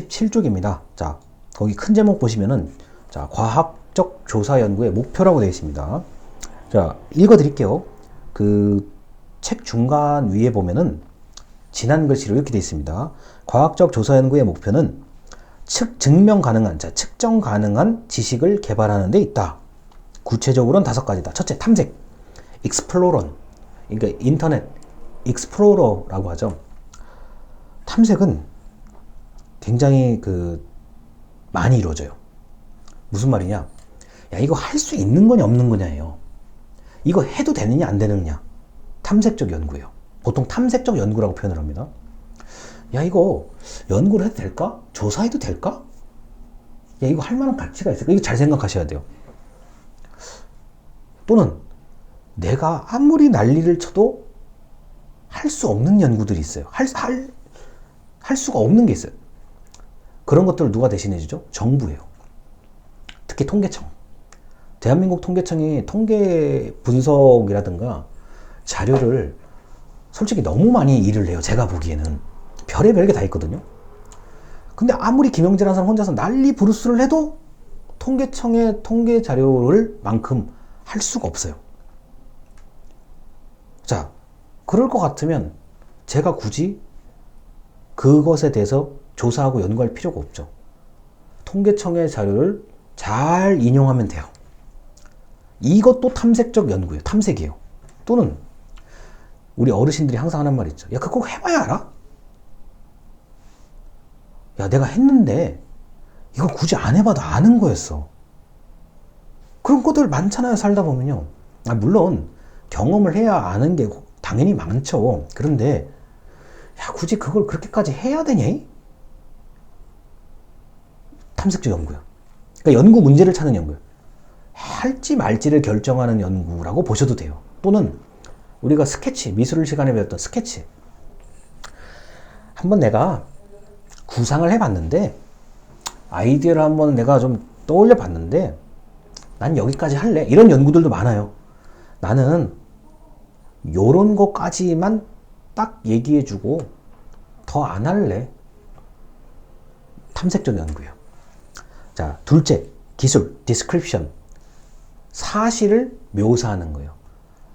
17쪽입니다. 자, 거기 큰 제목 보시면은 자, 과학적 조사 연구의 목표라고 되어 있습니다. 자, 읽어 드릴게요. 그 책 중간 위에 보면은 지난 글씨로 이렇게 되어 있습니다. 과학적 조사 연구의 목표는 측 증명 가능한 자, 측정 가능한 지식을 개발하는 데 있다. 구체적으로는 다섯 가지다. 첫째, 탐색. 익스플로런. 그러니까 인터넷 익스플로러라고 하죠. 탐색은 굉장히 그 많이 이루어져요. 무슨 말이냐? 야, 이거 할 수 있는 거냐 없는 거냐예요. 이거 해도 되느냐 안 되느냐. 탐색적 연구예요. 보통 탐색적 연구라고 표현을 합니다. 야, 이거 연구를 해도 될까? 조사해도 될까? 야, 이거 할 만한 가치가 있을까? 이거 잘 생각하셔야 돼요. 또는 내가 아무리 난리를 쳐도 할 수 없는 연구들이 있어요. 할, 할, 할 수가 없는 게 있어요. 그런 것들을 누가 대신해 주죠? 정부예요. 특히 통계청. 대한민국 통계청이 통계 분석이라든가 자료를 솔직히 너무 많이 일을 해요. 제가 보기에는. 별의별 게 다 있거든요. 근데 아무리 김영재라는 사람 혼자서 난리 부르스를 해도 통계청의 통계 자료를 만큼 할 수가 없어요. 자, 그럴 것 같으면 제가 굳이 그것에 대해서 조사하고 연구할 필요가 없죠. 통계청의 자료를 잘 인용하면 돼요. 이것도 탐색적 연구예요. 탐색이에요. 또는 우리 어르신들이 항상 하는 말 있죠. 야, 그거 꼭 해봐야 알아? 야, 내가 했는데 이거 굳이 안 해봐도 아는 거였어. 그런 것들 많잖아요. 살다 보면요. 아, 물론 경험을 해야 아는 게 당연히 많죠. 그런데 야, 굳이 그걸 그렇게까지 해야 되냐? 탐색적 연구요. 그러니까 연구 문제를 찾는 연구요. 할지 말지를 결정하는 연구라고 보셔도 돼요. 또는 우리가 스케치, 미술 시간에 배웠던 스케치. 한번 내가 구상을 해봤는데, 아이디어를 한번 내가 좀 떠올려 봤는데, 난 여기까지 할래. 이런 연구들도 많아요. 나는 요런 것까지만 딱 얘기해주고 더 안 할래. 탐색적 연구예요. 자, 둘째, 기술, description. 사실을 묘사하는 거예요.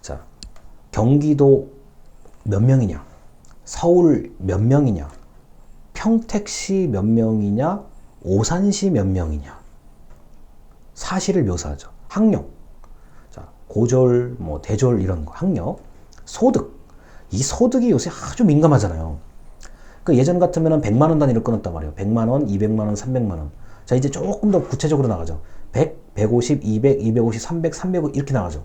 자, 경기도 몇 명이냐? 서울 몇 명이냐? 평택시 몇 명이냐? 오산시 몇 명이냐? 사실을 묘사하죠. 학력. 자, 고졸, 뭐 대졸 이런 거. 학력. 소득. 이 소득이 요새 아주 민감하잖아요. 그 예전 같으면 100만 원 단위로 끊었단 말이에요. 100만 원, 200만 원, 300만 원. 자, 이제 조금 더 구체적으로 나가죠. 100, 150, 200, 250, 300, 300 이렇게 나가죠.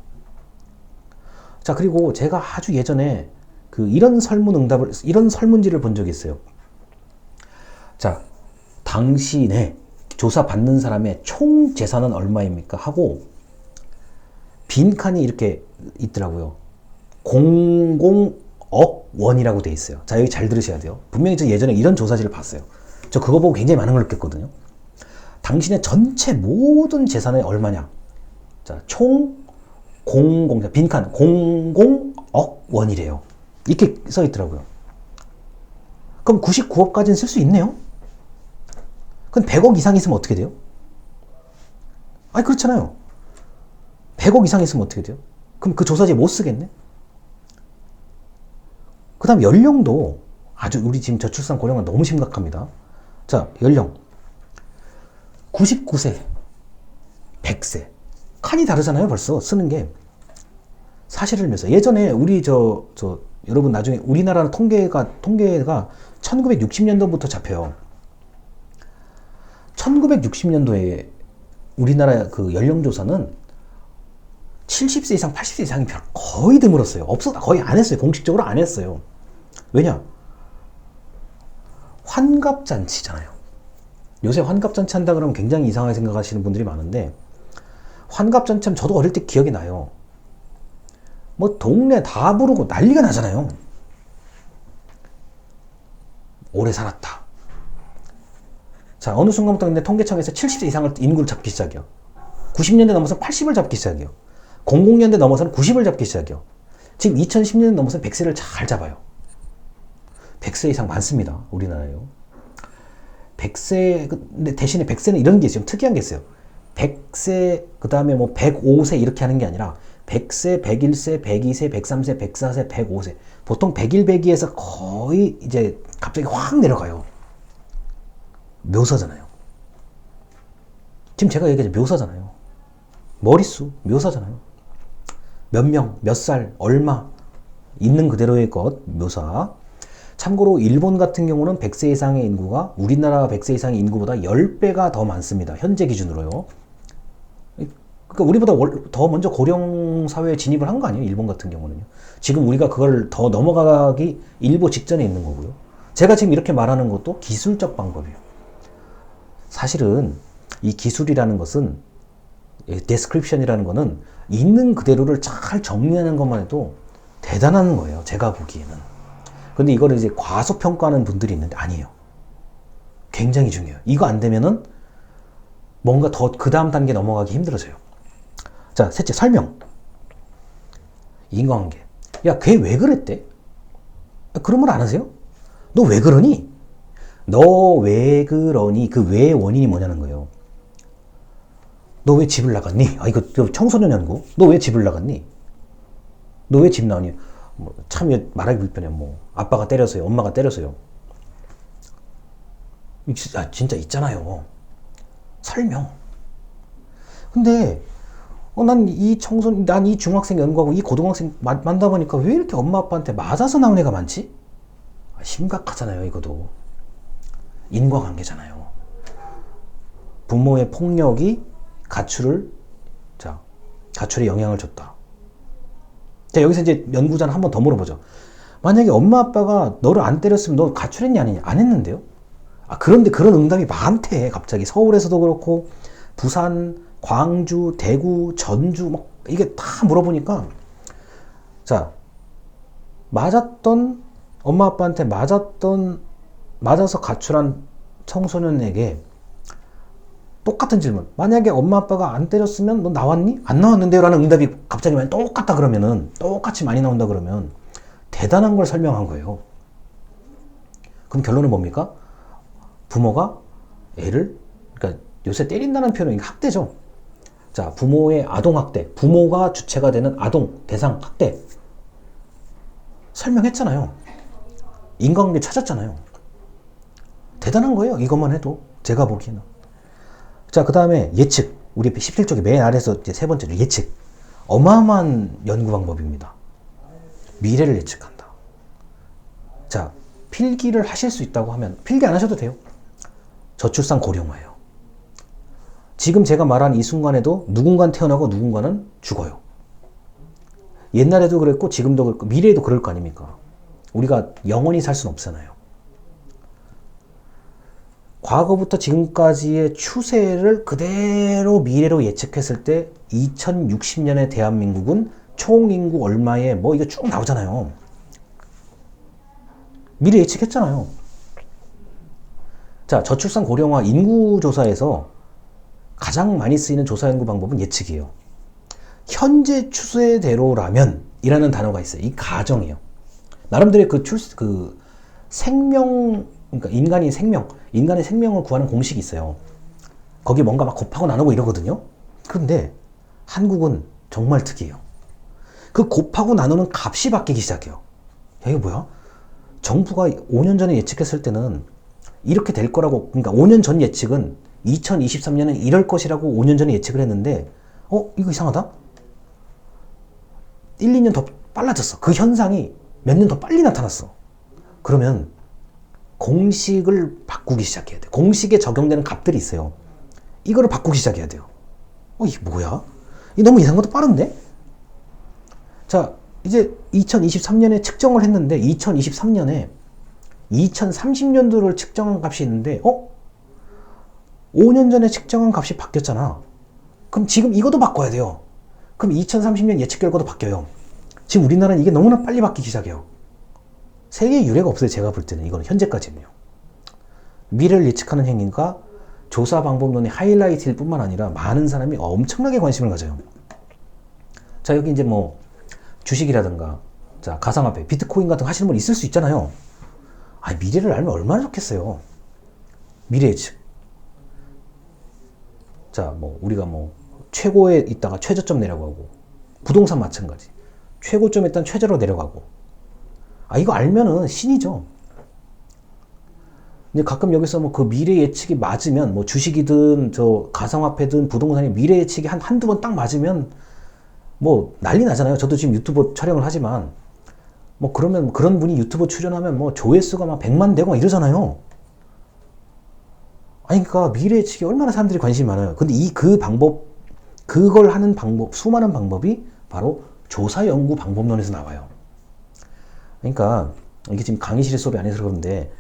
자, 그리고 제가 아주 예전에 그 이런 설문 응답을 이런 설문지를 본 적이 있어요. 자, 당신의 조사 받는 사람의 총 재산은 얼마입니까? 하고 빈칸이 이렇게 있더라고요. 00억 원이라고 돼 있어요. 자, 여기 잘 들으셔야 돼요. 분명히 저 예전에 이런 조사지를 봤어요. 저 그거 보고 굉장히 많은 걸 느꼈거든요. 당신의 전체 모든 재산이 얼마냐? 자, 총 00, 빈칸 00억 원이래요. 이렇게 써 있더라고요. 그럼 99억까지는 쓸 수 있네요? 그럼 100억 이상 있으면 어떻게 돼요? 아니, 그렇잖아요. 100억 이상 있으면 어떻게 돼요? 그럼 그 조사지 못 쓰겠네? 그 다음 연령도 아주 우리 지금 저출산 고령화 너무 심각합니다. 자, 연령. 99세, 100세. 칸이 다르잖아요, 벌써 쓰는 게. 사실을 묘사. 예전에 우리 저, 저, 여러분 나중에 우리나라 통계가, 통계가 1960년도부터 잡혀요. 1960년도에 우리나라 그 연령조사는 70세 이상, 80세 이상이 별 거의 드물었어요. 없어, 거의 안 했어요. 공식적으로 안 했어요. 왜냐? 환갑잔치잖아요. 요새 환갑잔치 한다 그러면 굉장히 이상하게 생각하시는 분들이 많은데, 환갑잔치 하면 저도 어릴 때 기억이 나요. 뭐, 동네 다 부르고 난리가 나잖아요. 오래 살았다. 자, 어느 순간부터 근데 통계청에서 70세 이상을 인구를 잡기 시작해요. 90년대 넘어서 80을 잡기 시작해요. 00년대 넘어서는 90을 잡기 시작해요. 지금 2010년 넘어서 100세를 잘 잡아요. 100세 이상 많습니다. 우리나라에요. 100세 근데 대신에 100세는 이런 게. 좀 특이한 게 있어요. 100세 그다음에 뭐 105세 이렇게 하는 게 아니라 100세, 101세, 102세, 103세, 104세, 105세. 보통 101, 102에서 거의 이제 갑자기 확 내려가요. 묘사잖아요. 지금 제가 얘기하죠. 묘사잖아요. 머릿수, 묘사잖아요. 몇 명, 몇 살, 얼마, 있는 그대로의 것, 묘사. 참고로 일본 같은 경우는 100세 이상의 인구가 우리나라 100세 이상의 인구보다 10배가 더 많습니다. 현재 기준으로요. 그러니까 우리보다 월- 더 먼저 고령 사회에 진입을 한 거 아니에요? 일본 같은 경우는요. 지금 우리가 그걸 더 넘어가기 일보 직전에 있는 거고요. 제가 지금 이렇게 말하는 것도 기술적 방법이에요. 사실은 이 기술이라는 것은 데스크립션이라는 거는 있는 그대로를 잘 정리하는 것만 해도 대단한 거예요. 제가 보기에는. 근데 이거를 이제 과소평가하는 분들이 있는데 아니에요. 굉장히 중요해요. 이거 안 되면은 뭔가 더 그 다음 단계 넘어가기 힘들어져요. 자, 셋째, 설명. 인과관계. 야, 걔 왜 그랬대? 그런 말 안 하세요? 너 왜 그러니? 너 왜 그러니? 그 왜 원인이 뭐냐는 거예요. 너 왜 집을 나갔니? 아, 이거 저 청소년 연구. 너 왜 집을 나갔니? 너 왜 집 나왔니? 뭐, 참 말하기 불편해. 뭐 아빠가 때려서요, 엄마가 진짜, 아, 진짜 있잖아요. 설명. 근데 어, 난 이 청소년, 난 이 중학생 연구하고 이 고등학생 마- 만나 보니까 왜 이렇게 엄마 아빠한테 맞아서 나온 애가 많지? 아, 심각하잖아요, 이거도. 인과관계잖아요. 부모의 폭력이 가출을 자 가출에 영향을 줬다. 자 여기서 이제 연구자는 한 번 더 물어보죠. 만약에 엄마 아빠가 너를 안 때렸으면 너 가출했냐 아니냐 안 했는데요? 아 그런데 그런 응답이 많대 갑자기 서울에서도 그렇고 부산, 광주, 대구, 전주 막 이게 다 물어보니까 자 맞았던 엄마 아빠한테 맞았던 맞아서 가출한 청소년에게 똑같은 질문. 만약에 엄마 아빠가 안 때렸으면 너 나왔니? 안 나왔는데요? 라는 응답이 갑자기 많이 똑같다 그러면은, 똑같이 많이 나온다 그러면, 대단한 걸 설명한 거예요. 그럼 결론은 뭡니까? 부모가 애를, 그러니까 요새 때린다는 표현은 학대죠. 자, 부모의 아동학대, 부모가 주체가 되는 아동, 대상, 학대. 설명했잖아요. 인간관계 찾았잖아요. 대단한 거예요. 이것만 해도. 제가 보기에는. 자, 그 다음에 예측. 우리 17쪽의 맨 아래에서 이제 세 번째로 예측. 어마어마한 연구 방법입니다. 미래를 예측한다. 자, 필기를 하실 수 있다고 하면, 필기 안 하셔도 돼요. 저출산 고령화예요. 지금 제가 말한 이 순간에도 누군가는 태어나고 누군가는 죽어요. 옛날에도 그랬고, 지금도 그랬고, 미래에도 그럴 거 아닙니까? 우리가 영원히 살 수는 없잖아요. 과거부터 지금까지의 추세를 그대로 미래로 예측했을 때 2060년의 대한민국은 총 인구 얼마에 뭐 이거 쭉 나오잖아요. 미래 예측했잖아요. 자, 저출산 고령화 인구 조사에서 가장 많이 쓰이는 조사 연구 방법은 예측이에요. 현재 추세대로라면 이라는 단어가 있어요. 이 가정이에요. 나름대로의 그 출, 그 생명, 그러니까 인간이 생명, 인간의 생명을 구하는 공식이 있어요. 거기 뭔가 막 곱하고 나누고 이러거든요. 그런데 한국은 정말 특이해요. 그 곱하고 나누는 값이 바뀌기 시작해요. 야, 이거 뭐야? 정부가 5년 전에 예측했을 때는 이렇게 될 거라고, 그러니까 5년 전 예측은 2023년은 이럴 것이라고 5년 전에 예측을 했는데, 어, 이거 이상하다? 1, 2년 더 빨라졌어. 그 현상이 몇 년 더 빨리 나타났어. 그러면 공식을 바꾸기 시작해야 돼. 공식에 적용되는 값들이 있어요. 이거를 바꾸기 시작해야 돼요. 어, 이게 뭐야? 이 너무 예상보다 빠른데? 자, 이제 2023년에 측정을 했는데 2023년에 2030년도를 측정한 값이 있는데 어? 5년 전에 측정한 값이 바뀌었잖아. 그럼 지금 이것도 바꿔야 돼요. 그럼 2030년 예측 결과도 바뀌어요. 지금 우리나라는 이게 너무나 빨리 바뀌기 시작해요. 세계에 유례가 없어요. 제가 볼 때는 이거는 현재까지는요. 미래를 예측하는 행위가 조사 방법론의 하이라이트일 뿐만 아니라 많은 사람이 엄청나게 관심을 가져요. 자 여기 이제 뭐 주식이라든가 자 가상화폐, 비트코인 같은 거 하시는 분 있을 수 있잖아요. 아 미래를 알면 얼마나 좋겠어요. 미래 예측. 자, 뭐 우리가 뭐 최고에 있다가 최저점 내려가고 부동산 마찬가지. 최고점에 있다가 최저로 내려가고. 아 이거 알면은 신이죠. 근데 가끔 여기서 뭐 그 미래 예측이 맞으면 뭐 주식이든 저 가상화폐든 부동산이 미래 예측이 한 한두 번 딱 맞으면 뭐 난리 나잖아요. 저도 지금 유튜브 촬영을 하지만 뭐 그러면 그런 분이 유튜브 출연하면 뭐 조회수가 막 100만 되고 막 이러잖아요. 아니 그러니까 미래 예측에 얼마나 사람들이 관심이 많아요. 근데 이 그 방법 그걸 하는 방법 수많은 방법이 바로 조사 연구 방법론에서 나와요. 그러니까 이게 지금 강의실 수업이 아니라서 그런데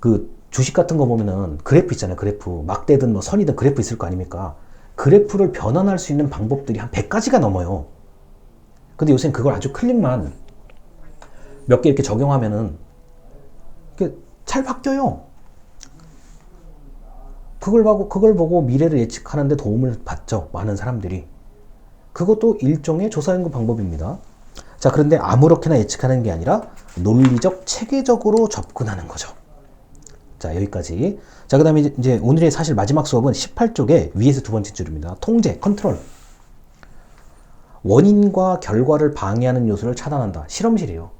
그 주식 같은 거 보면은 그래프 있잖아요. 그래프 막대든 뭐 선이든 그래프 있을 거 아닙니까? 그래프를 변환할 수 있는 방법들이 한 100가지가 넘어요. 근데 요새는 그걸 아주 클릭만 몇 개 이렇게 적용하면은 잘 바뀌어요. 그걸 보고 그걸 보고 미래를 예측하는데 도움을 받죠. 많은 사람들이. 그것도 일종의 조사 연구 방법입니다. 자, 그런데 아무렇게나 예측하는 게 아니라 논리적 체계적으로 접근하는 거죠. 자, 여기까지. 자, 그 다음에 이제 오늘의 사실 마지막 수업은 18쪽에 위에서 두 번째 줄입니다. 통제, 컨트롤. 원인과 결과를 방해하는 요소를 차단한다. 실험실이에요.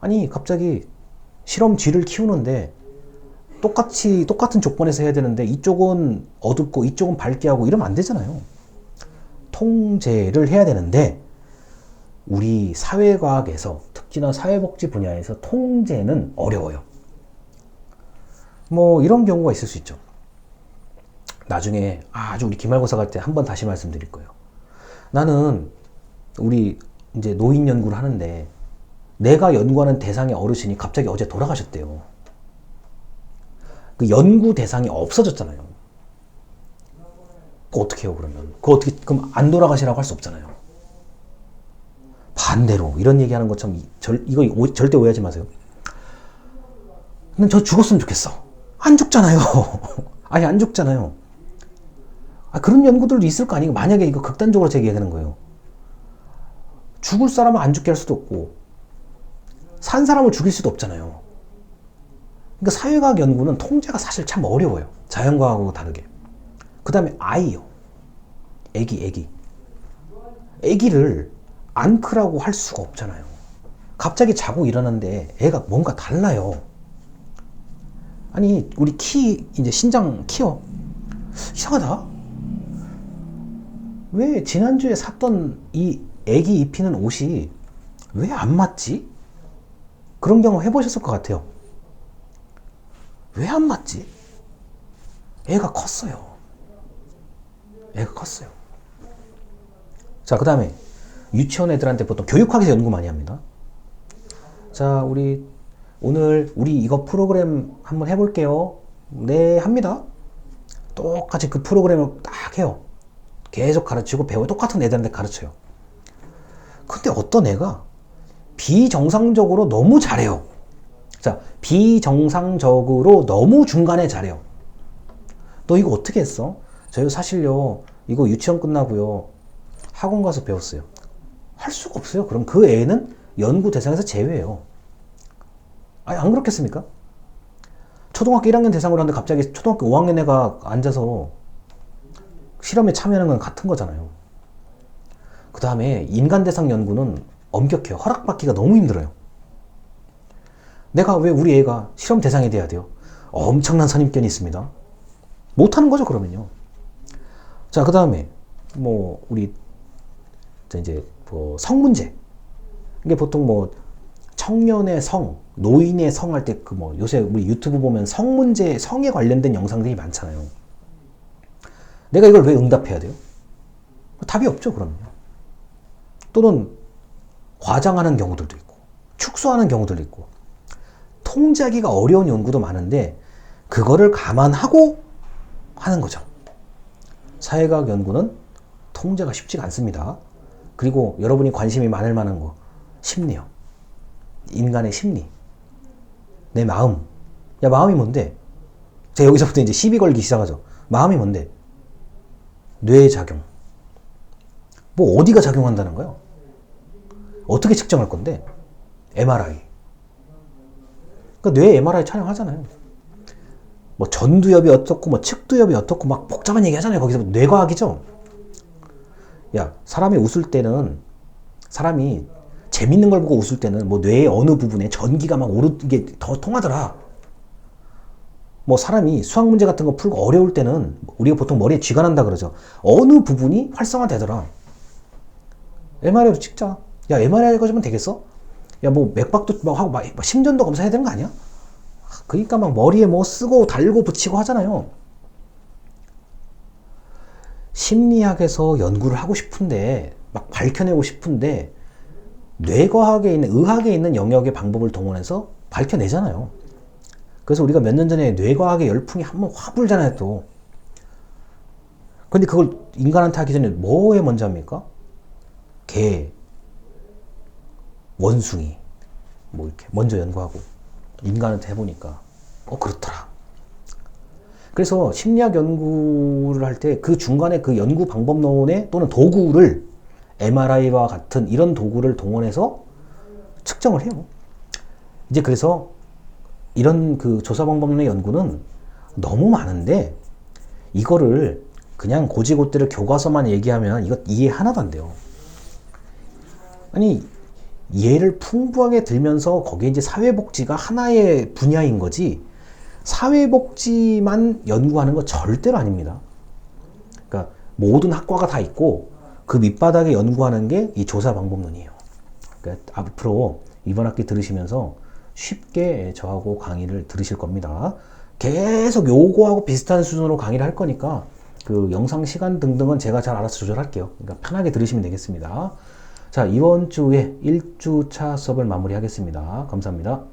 아니, 갑자기 실험 쥐를 키우는데 똑같이, 똑같은 조건에서 해야 되는데 이쪽은 어둡고 이쪽은 밝게 하고 이러면 안 되잖아요. 통제를 해야 되는데 우리 사회과학에서 특히나 사회복지 분야에서 통제는 어려워요. 뭐 이런 경우가 있을 수 있죠. 나중에 아주 우리 기말고사 갈 때 한 번 다시 말씀드릴 거예요. 나는 우리 이제 노인 연구를 하는데 내가 연구하는 대상의 어르신이 갑자기 어제 돌아가셨대요. 그 연구 대상이 없어졌잖아요. 그 어떻게 해요 그러면? 그 어떻게 그럼 안 돌아가시라고 할 수 없잖아요. 반대로 이런 얘기하는 것처럼 절, 이거 오, 절대 오해하지 마세요. 난저 죽었으면 좋겠어. 안 죽잖아요. 아니 안 죽잖아요. 아, 그런 연구들도 있을 거 아니에요. 만약에 이거 극단적으로 제기하는 거예요. 죽을 사람은 안 죽게 할 수도 없고 산 사람을 죽일 수도 없잖아요. 그러니까 사회과학 연구는 통제가 사실 참 어려워요. 자연과학하고 다르게. 그 다음에 아이요. 애기, 애기. 애기를 안 크라고 할 수가 없잖아요. 갑자기 자고 일어났는데 애가 뭔가 달라요. 아니, 우리 키, 이제 신장 키요. 이상하다. 왜 지난주에 샀던 이 애기 입히는 옷이 왜 안 맞지? 그런 경우 해보셨을 것 같아요. 왜 안 맞지? 애가 컸어요. 애가 컸어요. 자, 그 다음에 유치원 애들한테 보통 교육학에서 연구 많이 합니다. 자, 우리 오늘 우리 이거 프로그램 한번 해볼게요. 네, 합니다. 똑같이 그 프로그램을 딱 해요. 계속 가르치고 배워 똑같은 애들한테 가르쳐요. 근데 어떤 애가 비정상적으로 너무 잘해요. 자, 비정상적으로 너무 중간에 잘해요. 너 이거 어떻게 했어? 저희 사실요, 이거 유치원 끝나고요, 학원 가서 배웠어요. 할 수가 없어요. 그럼 그 애는 연구 대상에서 제외예요. 아니, 안 그렇겠습니까? 초등학교 1학년 대상으로 하는데 갑자기 초등학교 5학년 애가 앉아서 실험에 참여하는 건 같은 거잖아요. 그 다음에 인간 대상 연구는 엄격해요. 허락받기가 너무 힘들어요. 내가 왜 우리 애가 실험 대상이 돼야 돼요? 엄청난 선입견이 있습니다. 못하는 거죠, 그러면요. 자, 그 다음에, 뭐, 우리, 이제, 뭐, 성 문제. 이게 보통 뭐, 청년의 성, 노인의 성 할 때 그 뭐, 요새 우리 유튜브 보면 성 문제, 성에 관련된 영상들이 많잖아요. 내가 이걸 왜 응답해야 돼요? 답이 없죠, 그러면요. 또는, 과장하는 경우들도 있고, 축소하는 경우들도 있고, 통제하기가 어려운 연구도 많은데 그거를 감안하고 하는 거죠. 사회과학 연구는 통제가 쉽지가 않습니다. 그리고 여러분이 관심이 많을 만한 거 심리요. 인간의 심리. 내 마음. 야 마음이 뭔데? 자 여기서부터 이제 시비 걸기 시작하죠. 마음이 뭔데? 뇌 작용. 뭐 어디가 작용한다는 거요? 어떻게 측정할 건데? MRI. 그러니까 뇌 MRI 촬영하잖아요. 뭐 전두엽이 어떻고 뭐 측두엽이 어떻고 막 복잡한 얘기 하잖아요. 거기서 뇌과학이죠. 야, 사람이 웃을 때는 사람이 재밌는 걸 보고 웃을 때는 뭐 뇌의 어느 부분에 전기가 막 오르게 더 통하더라. 뭐 사람이 수학 문제 같은 거 풀고 어려울 때는 우리가 보통 머리에 쥐가 난다 그러죠. 어느 부분이 활성화되더라. MRI로 찍자. 야, MRI 가지면 되겠어? 야, 뭐 맥박도 막 하고 막, 막 심전도 검사해야 되는 거 아니야? 그러니까 막 머리에 뭐 쓰고 달고 붙이고 하잖아요. 심리학에서 연구를 하고 싶은데 막 밝혀내고 싶은데 뇌과학에 있는 의학에 있는 영역의 방법을 동원해서 밝혀내잖아요. 그래서 우리가 몇 년 전에 뇌과학의 열풍이 한번 확 불잖아요, 또. 근데 그걸 인간한테 하기 전에 뭐에 먼저 합니까? 개, 원숭이, 뭐 이렇게 먼저 연구하고 인간한테 해보니까 어 그렇더라. 그래서 심리학 연구를 할 때 그 중간에 그 연구 방법론에 또는 도구를 MRI와 같은 이런 도구를 동원해서 측정을 해요. 이제 그래서 이런 그 조사 방법론의 연구는 너무 많은데 이거를 그냥 고지고대로 교과서만 얘기하면 이것 이해 하나도 안 돼요. 아니 예를 풍부하게 들면서 거기에 이제 사회복지가 하나의 분야인 거지 사회복지만 연구하는 거 절대로 아닙니다. 그러니까 모든 학과가 다 있고 그 밑바닥에 연구하는 게 이 조사 방법론이에요. 그러니까 앞으로 이번 학기 들으시면서 쉽게 저하고 강의를 들으실 겁니다. 계속 요거하고 비슷한 수준으로 강의를 할 거니까 그 영상 시간 등등은 제가 잘 알아서 조절할게요. 그러니까 편하게 들으시면 되겠습니다. 자, 이번 주에 1주차 수업을 마무리하겠습니다. 감사합니다.